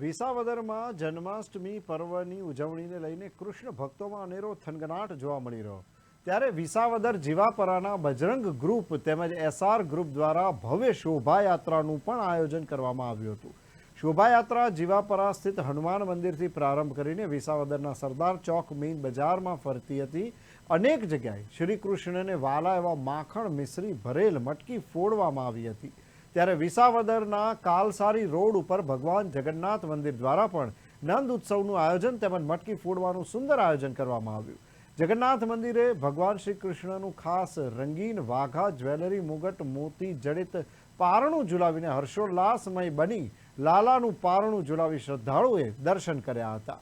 વિસાવદરમાં જન્માષ્ટમી પર્વની ઉજવણીને લઈને કૃષ્ણ ભક્તોમાં અનેરો થનગનાટ જોવા મળી રહ્યો. ત્યારે વિસાવદર જીવાપરાના બજરંગ ગ્રુપ તેમજ એસઆર ગ્રુપ દ્વારા ભવ્ય શોભાયાત્રાનું પણ આયોજન કરવામાં આવ્યું હતું. શોભાયાત્રા જીવાપરા સ્થિત હનુમાન મંદિરથી પ્રારંભ કરીને વિસાવદરના સરદાર ચોક મેઇન બજારમાં ફરતી હતી. અનેક જગ્યાએ શ્રી કૃષ્ણને વાલા એવા માખણ મિશ્રી ભરેલ મટકી ફોડવામાં આવી હતી. ત્યારે વિસાવદરના કાલસારી રોડ ઉપર ભગવાન જગન્નાથ મંદિર દ્વારા પણ નંદ ઉત્સવનું આયોજન તેમજ મટકી ફોડવાનું સુંદર આયોજન કરવામાં આવ્યું. જગન્નાથ મંદિરે ભગવાન શ્રી કૃષ્ણનું ખાસ રંગીન વાઘા, જ્વેલરી, મુગટ, મોતી, જડિત પારણું ઝુલાવીને હર્ષોલ્લાસમય બની લાલાનું પારણું ઝુલાવી શ્રદ્ધાળુએ દર્શન કર્યા હતા.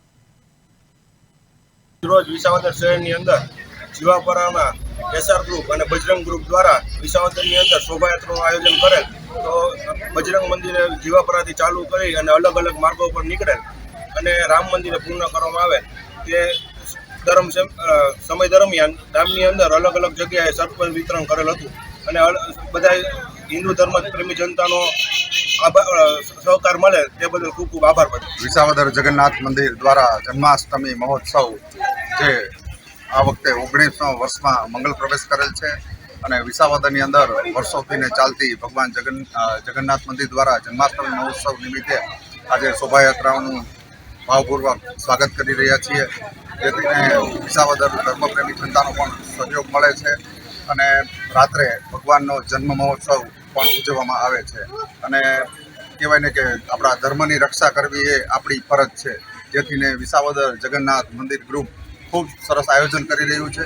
રોજ વિસાવદર શહેરની અંદર જીવાપરાના એસઆર ગ્રુપ અને બજરંગ ગ્રુપ દ્વારા વિસાવદરની અંદર શોભાયાત્રાનું આયોજન કરેલ તો બજરંગ મંદિરે જીવાપરાથી ચાલુ કરી અને અલગ અલગ માર્ગો પર નીકળેલ અને રામ મંદિરે પૂર્ણ કરવામાં આવે તે ધર્મ સમ- સમય દરમિયાન ગામની અંદર અલગ અલગ જગ્યાએ સરપંચ વિતરણ કરેલ હતું. અને બધા હિન્દુ ધર્મ પ્રેમી જનતાનો સહકાર મળે તે બદલ ખૂબ ખૂબ આભાર માનું વિસાવદર જગન્નાથ મંદિર દ્વારા જન્માષ્ટમી મહોત્સવ જે આ વખતે ઓગણીસો વર્ષમાં મંગલ પ્રવેશ કરેલ છે. અને વિસાવદરની અંદર વર્ષોથીને ચાલતી ભગવાન જગન જગન્નાથ મંદિર દ્વારા જન્માષ્ટમી મહોત્સવ નિમિત્તે આજે શોભાયાત્રાઓનું ભાવપૂર્વક સ્વાગત કરી રહ્યા છીએ. જેથી વિસાવદર ધર્મપ્રેમી જનતાનો પણ સહયોગ મળે છે અને રાત્રે ભગવાનનો જન્મ મહોત્સવ પણ ઉજવવામાં આવે છે. અને કહેવાય ને કે આપણા ધર્મની રક્ષા કરવી એ આપણી ફરજ છે. જેથીને વિસાવદર જગન્નાથ મંદિર ગ્રુપ ખૂબ સરસ આયોજન કરી રહ્યું છે.